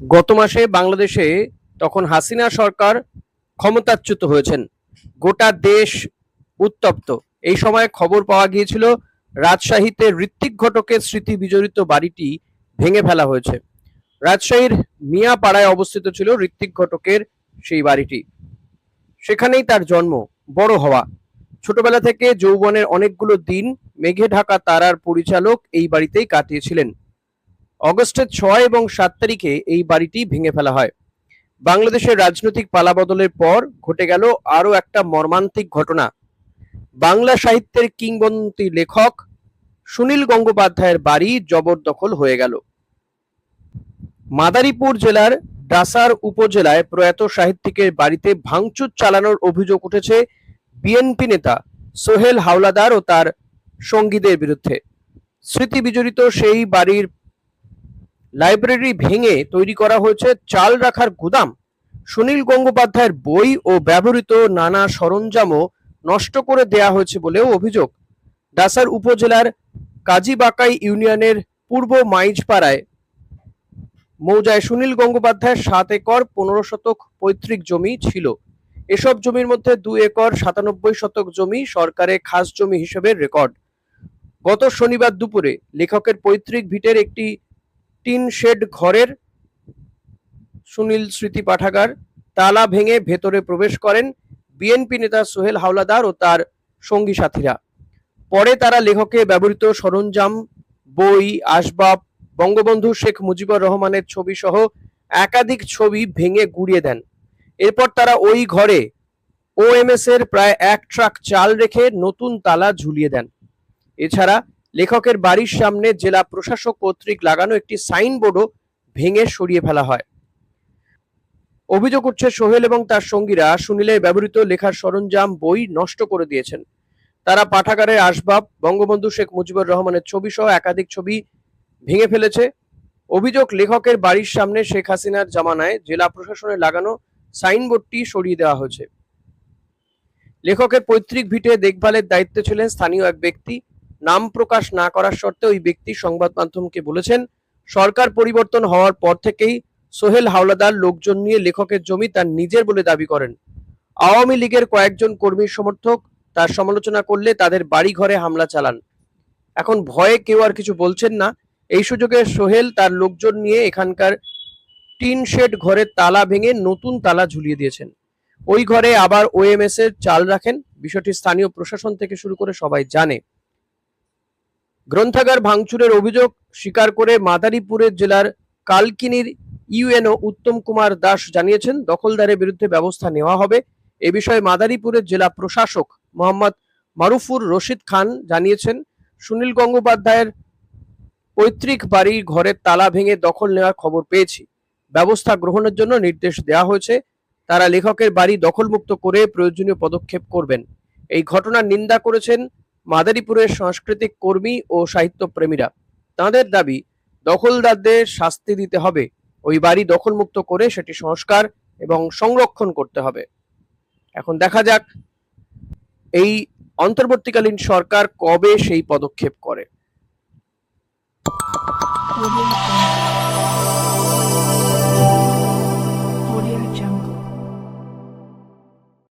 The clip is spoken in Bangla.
গত মাসে বাংলাদেশে তখন হাসিনা সরকার ক্ষমতাচ্যুত হয়েছেন। গোটা দেশ উত্তপ্ত। এই সময় খবর পাওয়া গিয়েছিল, রাজশাহীতে ঋত্বিক ঘটকের স্মৃতি বিজড়িত বাড়িটি ভেঙে ফেলা হয়েছে। রাজশাহীর মিয়া পাড়ায় অবস্থিত ছিল ঋত্বিক ঘটকের সেই বাড়িটি। সেখানেই তার জন্ম, বড় হওয়া। ছোটবেলা থেকে যৌবনের অনেকগুলো দিন মেঘে ঢাকা তারার পরিচালক এই বাড়িতেই কাটিয়েছিলেন। অগস্টের ছয় এবং সাত তারিখে এই বাড়িটি ভেঙে ফেলা হয়। বাংলাদেশের রাজনৈতিক পালাবদলের পর ঘটে গেল আরও একটা মর্মান্তিক ঘটনা। বাংলা সাহিত্যের কিংবদন্তি লেখক সুনীল গঙ্গোপাধ্যায়ের বাড়ি জবরদখল হয়ে গেল। মাদারীপুর জেলার ডাসার উপজেলায় প্রয়াত সাহিত্যিকের বাড়িতে ভাঙচুর চালানোর অভিযোগ উঠেছে বিএনপি নেতা সোহেল হাওলাদার ও তার সঙ্গীদের বিরুদ্ধে। স্মৃতি বিজড়িত সেই বাড়ির লাইব্রেরি ভেঙে তৈরি করা হয়েছে চাল রাখার গুদাম। সুনীল গঙ্গোপাধ্যায়ের বই ও ব্যবহৃত নানা সরঞ্জামও নষ্ট করে দেয়া হয়েছে বলেও অভিযোগ। ডাসার উপজেলার কাজীবাকাই ইউনিয়নের পূর্ব মাইজপাড়ায়। মৌজায় সুনীল গঙ্গোপাধ্যায়ের সাত একর পনেরো শতক পৈতৃক জমি ছিল। এসব জমির মধ্যে দু একর সাতানব্বই শতক জমি সরকারের খাস জমি হিসেবে রেকর্ড। গত শনিবার দুপুরে লেখকের পৈতৃক ভিটের একটি টিন শেড ঘরের সুনীল স্মৃতি পাঠাগার, তালা ভেঙে ভেতরে প্রবেশ করেন বিএনপি নেতা সোহেল হাওলাদার ও তার সঙ্গী সাথীরা। পরে তারা লেখকে ব্যবহৃত সরঞ্জাম, বই, আসবাব, বঙ্গবন্ধু শেখ মুজিবুর রহমানের ছবি সহ একাধিক ছবি ভেঙে গুড়িয়ে দেন। এরপর তারা ওই ঘরে ওএমএস এর প্রায় এক ট্রাক চাল রেখে নতুন তালা ঝুলিয়ে দেন। এছাড়া লেখকের বাড়ির সামনে জেলা প্রশাসক কর্তৃক লাগানো একটি সাইনবোর্ডও ভেঙে সরিয়ে ফেলা হয়। অভিযোগ উঠছে সোহেল এবং তার সঙ্গীরা সুনীলের ব্যবহৃত লেখার সরঞ্জাম, বই নষ্ট করে দিয়েছেন। তারা পাঠাগারের আসবাব, বঙ্গবন্ধু শেখ মুজিবুর রহমানের ছবি সহ একাধিক ছবি ভেঙে ফেলেছে। অভিযোগ লেখকের বাড়ির সামনে শেখ হাসিনার জামানায় জেলা প্রশাসনের লাগানো সাইনবোর্ডটি সরিয়ে দেওয়া হয়েছে। লেখকের পৈতৃক ভিটে দেখভালের দায়িত্বে ছিলেন স্থানীয় এক ব্যক্তি। নাম প্রকাশ না করার শর্তে ওই ব্যক্তি সংবাদ মাধ্যমকে বলেছেন, সরকার পরিবর্তন হওয়ার পর থেকেই সোহেল হাওলাদার লোকজন নিয়ে লেখকের জমি তার নিজের বলে দাবি করেন। আওয়ামী লীগের কয়েকজন কর্মীর সমর্থক তার সমালোচনা করলে তাদের বাড়ি ঘরে হামলা চালান। এখন ভয়ে কেউ আর কিছু বলছেন না। এই সুযোগে সোহেল তার লোকজন নিয়ে এখানকার টিন শেড ঘরের তালা ভেঙে নতুন তালা ঝুলিয়ে দিয়েছেন। ওই ঘরে আবার ওএমএস এর চাল রাখেন। বিষয়টি স্থানীয় প্রশাসন থেকে শুরু করে সবাই জানে। গ্রন্থাগার ভাঙচুরের অভিযোগ স্বীকার করে মাদারীপুরের জেলার কালকিনির ইউএনও উত্তম কুমার দাস জানিয়েছেন, দখলদারের বিরুদ্ধে ব্যবস্থা নেওয়া হবে। এ বিষয়ে মাদারীপুরের জেলা প্রশাসক মোহাম্মদ মারুফুর রশিদ খান জানিয়েছেন, সুনীল গঙ্গোপাধ্যায়ের পৈতৃক বাড়ির ঘরের তালা ভেঙে দখল নেওয়ার খবর পেয়েছি। ব্যবস্থা গ্রহণের জন্য নির্দেশ দেওয়া হয়েছে। তারা লেখকের বাড়ি দখলমুক্ত করে প্রয়োজনীয় পদক্ষেপ করবেন। এই ঘটনার নিন্দা করেছেন মাদারীপুরের সাংস্কৃতিক কর্মী ও সাহিত্যপ্রেমীরা। তাঁদের দাবি, দখলদারদের শাস্তি দিতে হবে। ওই বাড়ি দখলমুক্ত করে সেটি সংস্কার এবং সংরক্ষণ করতে হবে। এখন দেখা যাক এই অন্তর্বর্তীকালীন সরকার কবে সেই পদক্ষেপ করে।